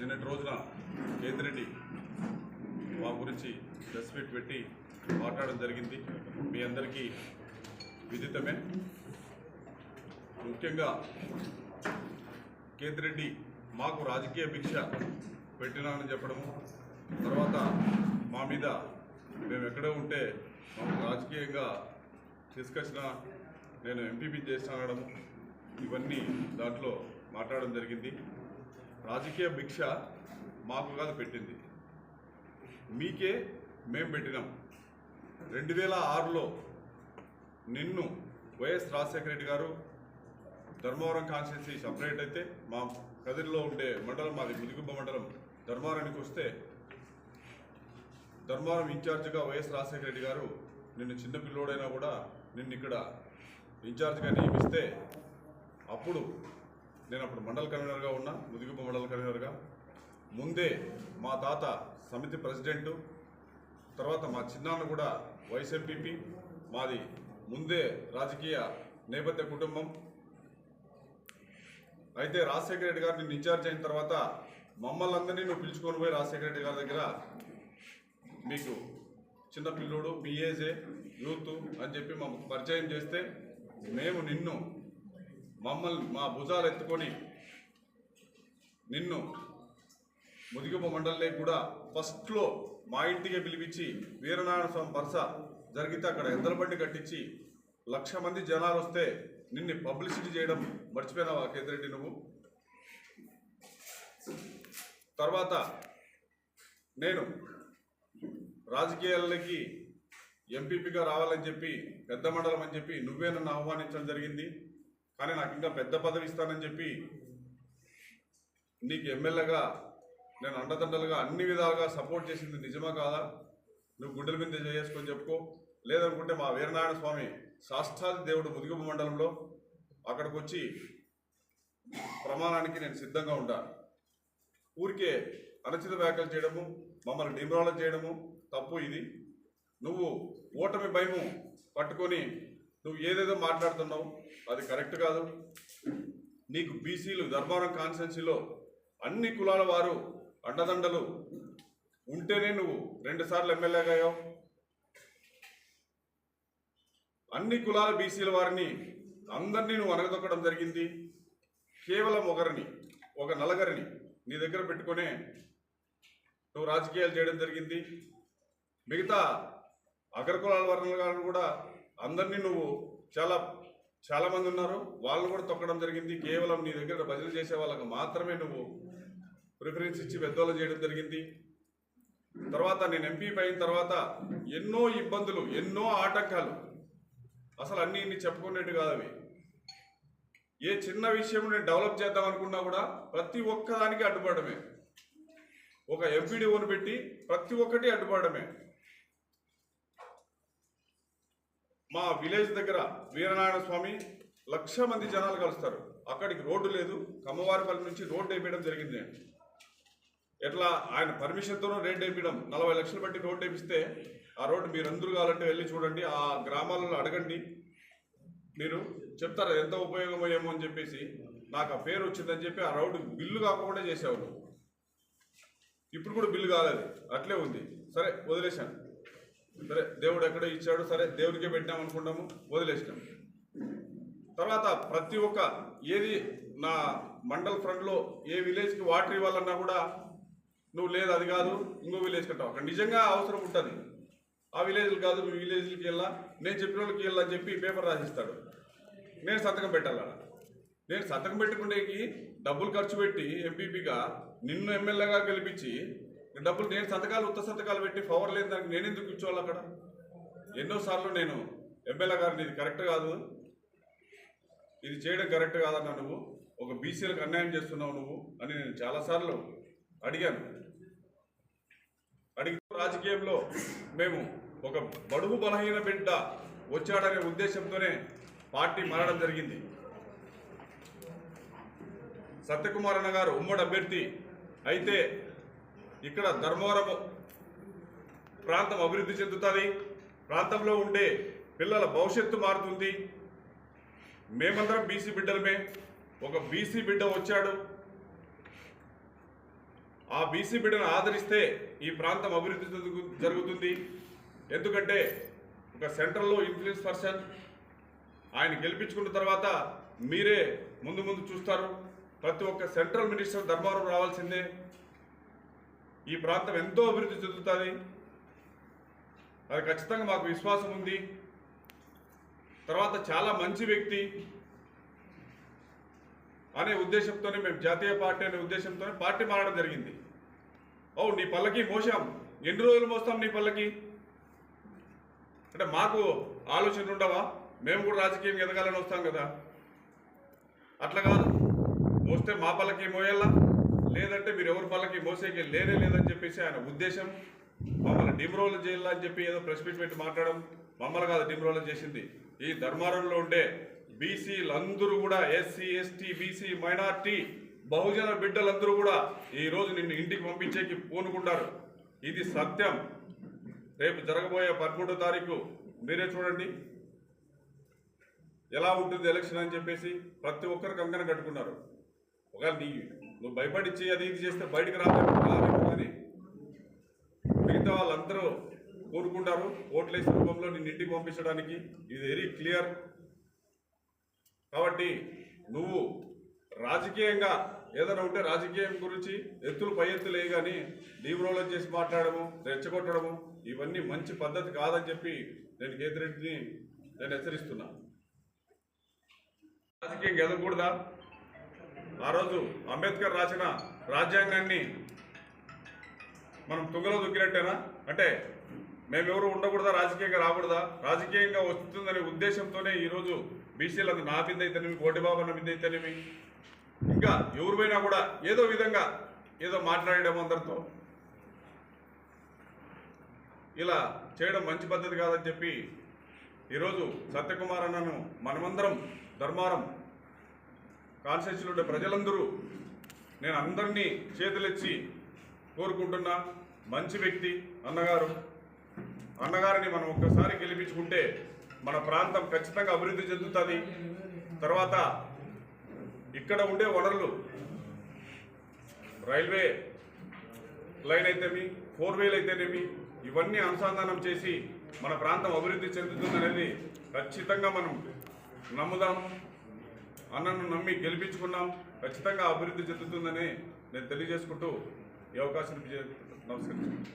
నిన్నటి రోజున కేంద్రెడ్డి మా గురించి ప్రెస్ మీట్ పెట్టి మాట్లాడడం జరిగింది. మీ అందరికీ విదితమే. ముఖ్యంగా కేంద్రెడ్డి మాకు రాజకీయ భిక్ష పెట్టినానని చెప్పడము తర్వాత మా మీద మేము ఎక్కడో ఉంటే మాకు రాజకీయంగా తీసుకొచ్చిన నేను ఎంపీపీ చేసిన ఇవన్నీ దాంట్లో మాట్లాడడం జరిగింది. రాజకీయ భిక్ష మాకు కాదు పెట్టింది. మీకే మేము పెట్టినాం. రెండు వేల ఆరులో నిన్ను వైఎస్ రాజశేఖర రెడ్డి గారు ధర్మవరం కాన్స్టిట్యున్సీ సపరేట్ అయితే మా కదిరిలో ఉండే మండలం మాది ముదిగుబ్బ మండలం ధర్మవరానికి వస్తే ధర్మవరం ఇన్ఛార్జిగా వైఎస్ రాజశేఖర రెడ్డి గారు నిన్ను చిన్న పిల్లోడైనా కూడా నిన్ను ఇక్కడ ఇన్ఛార్జ్గా నియమిస్తే అప్పుడు నేను అప్పుడు మండల కన్వీనర్గా ఉన్నా ముదిగుబ్బ మండల కన్వీనర్గా. ముందే మా తాత సమితి ప్రెసిడెంటు తర్వాత మా చిన్నాన్న కూడా వైఎస్ఎంపీపీ మాది ముందే రాజకీయ నేపథ్య కుటుంబం. అయితే రాజశేఖర రెడ్డి గారు నిన్ను ఇన్ఛార్జ్ అయిన తర్వాత మమ్మల్ని అందరినీ నువ్వు పిలుచుకొని పోయి రాజశేఖర రెడ్డి గారి దగ్గర మీకు చిన్న పిల్లోడు మీ ఏజే యూత్ అని చెప్పి మాకు పరిచయం చేస్తే మేము నిన్ను మమ్మల్ని మా భుజాలు ఎత్తుకొని నిన్ను ముదిగుప మండలిలో కూడా ఫస్ట్లో మా ఇంటికి పిలిపించి వీరనారాయణ స్వామి వరుస జరిగితే అక్కడ ఎద్దల బండి కట్టించి లక్ష మంది జనాలు వస్తే నిన్ను పబ్లిసిటీ చేయడం మర్చిపోయినావా కేతిరెడ్డి నువ్వు? తర్వాత నేను రాజకీయాలకి ఎంపీపీగా రావాలని చెప్పి పెద్ద మండలం అని చెప్పి నువ్వే నన్ను ఆహ్వానించడం జరిగింది. కానీ నాకు ఇంకా పెద్ద పదవి ఇస్తానని చెప్పి నీకు ఎమ్మెల్యేగా నేను అండదండలుగా అన్ని విధాలుగా సపోర్ట్ చేసింది నిజమా కాదా? నువ్వు గుడ్డల మీద చేసుకొని చెప్పుకో. లేదనుకుంటే మా వీరనారాయణ స్వామి సాష్టాది దేవుడు ముదిగుబ మండలంలో అక్కడికి వచ్చి ప్రమాణానికి నేను సిద్ధంగా ఉంటాను ఊరికే అనుచిత వ్యాఖ్యలు చేయడము మమ్మల్ని డిమ్రాల చేయడము తప్పు ఇది. నువ్వు ఓటమి భయము పట్టుకొని నువ్వు ఏదేదో మాట్లాడుతున్నావు అది కరెక్ట్ కాదు. నీకు బీసీలు ధర్మవరం కాన్స్టెన్సీలో అన్ని కులాల వారు అండదండలు ఉంటేనే నువ్వు రెండుసార్లు ఎమ్మెల్యేగా అన్ని కులాల బీసీల వారిని అందరినీ నువ్వు అనగదొక్కడం జరిగింది. కేవలం ఒకరిని ఒక నలగరిని నీ దగ్గర పెట్టుకునే నువ్వు రాజకీయాలు చేయడం జరిగింది. మిగతా అగ్రకులాల వర్ణాల కూడా అందరినీ నువ్వు చాలా చాలా మంది ఉన్నారు. వాళ్ళని కూడా తొక్కడం జరిగింది. కేవలం నీ దగ్గర భజన చేసే వాళ్ళకు మాత్రమే నువ్వు ప్రిఫరెన్స్ ఇచ్చి పెద్దోళ్ళు చేయడం జరిగింది. తర్వాత నేను ఎంపీ అయిన తర్వాత ఎన్నో ఇబ్బందులు ఎన్నో ఆటంకాలు. అసలు అన్ని ఇన్ని చెప్పుకునేట్టు కాదు అవి. ఏ చిన్న విషయం నేను డెవలప్ చేద్దాం అనుకున్నా కూడా ప్రతి ఒక్కదానికి అడ్డుపడమే. ఒక ఎంపీడీఓని పెట్టి ప్రతి ఒక్కటి అడ్డుపడమే. మా విలేజ్ దగ్గర వీరనారాయణ స్వామి లక్ష మంది జనాలు కలుస్తారు. అక్కడికి రోడ్డు లేదు. కమ్మవారిపల్లి నుంచి రోడ్డు వేయడం జరిగింది. ఎట్లా ఆయన పర్మిషన్తోనూ రోడ్డు వేయడం నలభై లక్షలు బట్టి రోడ్డు వేపిస్తే ఆ రోడ్డు మీరందరూ కావాలంటే వెళ్ళి చూడండి ఆ గ్రామాలలో అడగండి. మీరు చెప్తారు ఎంత ఉపయోగం అని చెప్పేసి నాకు ఆ పేరు వచ్చిందని చెప్పి ఆ రోడ్డు బిల్లు కాకుండా చేసేవాళ్ళు. ఇప్పుడు కూడా బిల్లు కాలేదు. అట్లే ఉంది. సరే వదిలేశాను. సరే దేవుడు ఎక్కడో ఇచ్చాడు? సరే దేవుడికే పెట్టాం అనుకుంటాము వదిలేసినాం. తర్వాత ప్రతి ఒక్క ఏది నా మండల్ ఫ్రంట్లో ఏ విలేజ్కి వాటర్ ఇవ్వాలన్నా కూడా నువ్వు లేదు అది కాదు ఇంకో విలేజ్ కట్టావు. అక్కడ నిజంగా అవసరం ఉంటుంది. ఆ విలేజ్లు కాదు నువ్వు విలేజ్లకి వెళ్ళా నేను చెప్పిన వాళ్ళకి వెళ్ళా అని చెప్పి పేపర్ రాసిస్తాడు. నేను సంతకం పెట్టాలా? నేను సంతకం పెట్టుకునేకి డబ్బులు ఖర్చు పెట్టి ఎంపీపీగా నిన్ను ఎమ్మెల్యేగా గెలిపించి డబ్బులు నేను సంతకాలు ఉత్త సంతకాలు పెట్టి పవర్ లేని దానికి నేను ఎందుకు కూర్చోవాలి అక్కడ? ఎన్నోసార్లు నేను ఎమ్మెల్యే గారిని ఇది కరెక్ట్ కాదు. ఇది చేయడం కరెక్ట్ కాదన్నా నువ్వు? ఒక బీసీలకు అన్యాయం చేస్తున్నావు నువ్వు అని నేను చాలాసార్లు అడిగాను. అడిగి రాజకీయంలో మేము ఒక బడుగు బలహీన బిడ్డ వచ్చాడనే ఉద్దేశంతోనే పార్టీ మారడం జరిగింది. సత్యకుమార్ అన్న గారు ఉమ్మడి అభ్యర్థి అయితే ఇక్కడ ధర్మవరం ప్రాంతం అభివృద్ధి చెందుతుంది. ప్రాంతంలో ఉండే పిల్లల భవిష్యత్తు మారుతుంది. మేమందరం బీసీ బిడ్డలమే. ఒక బీసీ బిడ్డ వచ్చాడు. ఆ బీసీ బిడ్డను ఆదరిస్తే ఈ ప్రాంతం అభివృద్ధి జరుగుతుంది. ఎందుకంటే ఒక సెంట్రల్లో ఇన్ఫ్లుయెన్స్ పర్సన్ ఆయన గెలిపించుకున్న తర్వాత మీరే ముందు ముందు చూస్తారు. ప్రతి ఒక్క సెంట్రల్ మినిస్టర్ ధర్మవరం రావాల్సిందే. ఈ ప్రాంతం ఎంతో అభివృద్ధి చెందుతుంది. అది ఖచ్చితంగా మాకు విశ్వాసం ఉంది. తర్వాత చాలా మంచి వ్యక్తి అనే ఉద్దేశంతోనే మేము జాతీయ పార్టీ అనే ఉద్దేశంతోనే పార్టీ మారడం జరిగింది. ఓ నీ పల్లకి మోసాం ఎన్ని రోజులు మోస్తాం నీ పల్లకి? అంటే మాకు ఆలోచనలు ఉండవా? మేము కూడా రాజకీయం ఎదగాలని వస్తాం కదా. అట్లా కాదు. మోస్తే మా పల్లకి మోయాలా లేదంటే మీరు ఎవరి పల్లకి మోసేకి లేనే లేదని చెప్పేసి ఆయన ఉద్దేశం మమ్మల్ని డిమ్రోల్ చేయాలని చెప్పి ఏదో ప్రెస్ మీట్ పెట్టి మాట్లాడడం మమ్మల్ని కాదు డిమ్రోల్ చేసింది. ఈ ధర్మారంలో ఉండే బీసీలందరూ కూడా ఎస్సీ ఎస్టీ బీసీ మైనార్టీ బహుజన బిడ్డలందరూ కూడా ఈరోజు నిన్ను ఇంటికి పంపించేకి పూనుకుంటారు. ఇది సత్యం. రేపు జరగబోయే పదమూడో తారీఖు మీరే చూడండి. ఎలా ఉంటుంది ఎలక్షన్ అని చెప్పేసి ప్రతి ఒక్కరు కంకణ కట్టుకున్నారు. ఒకవేళ నీ నువ్వు భయపడిచ్చి అది ఇది చేస్తే బయటకు రాలేము రాలేము కానీ మిగతా వాళ్ళందరూ కోరుకుంటారు ఓట్లేసే రూపంలో నిన్ను ఇంటికి పంపించడానికి. ఇది వెరీ క్లియర్. కాబట్టి నువ్వు రాజకీయంగా ఏదైనా ఉంటే రాజకీయం గురించి ఎత్తులు పై ఎత్తులే కానీ డీమ్రోలో చేసి మాట్లాడము రెచ్చగొట్టడము ఇవన్నీ మంచి పద్ధతి కాదని చెప్పి నేను కేతిరెడ్డిని నేను హెచ్చరిస్తున్నా. రాజకీయం ఎదగకూడదా? ఆ రోజు అంబేద్కర్ రాసిన రాజ్యాంగాన్ని మనం తుంగలో దొక్కినట్టేనా? అంటే మేమెవరు ఉండకూడదా రాజకీయంగా రాకూడదా? రాజకీయంగా వస్తుందనే ఉద్దేశంతోనే ఈరోజు బీసీలందరూ నా మీద అయితేనేమి కోటిబాబు అన్న మీద అయితేనేమి ఇంకా ఎవరు పోయినా కూడా ఏదో విధంగా ఏదో మాట్లాడడం అందరితో. ఇలా చేయడం మంచి పద్ధతి కాదని చెప్పి ఈరోజు సత్యకుమార్ అన్నను మనమందరం ధర్మారం కాన్స్టిట్యూన్సీలో ఉండే ప్రజలందరూ నేను అందరినీ చేతులెచ్చి కోరుకుంటున్నా మంచి వ్యక్తి అన్నగారు. అన్నగారిని మనం ఒక్కసారి గెలిపించుకుంటే మన ప్రాంతం ఖచ్చితంగా అభివృద్ధి చెందుతుంది. తర్వాత ఇక్కడ ఉండే వనరులు రైల్వే లైన్ అయితేమి ఫోర్ వేలు అయితేనేమి ఇవన్నీ అనుసంధానం చేసి మన ప్రాంతం అభివృద్ధి చెందుతుందనేది ఖచ్చితంగా మనం నమ్ముదాం. అన్నను నమ్మి గెలిపించుకున్నాం. ఖచ్చితంగా అభివృద్ధి చెందుతుందని నేను తెలియజేసుకుంటూ ఈ అవకాశం నమస్కరించాను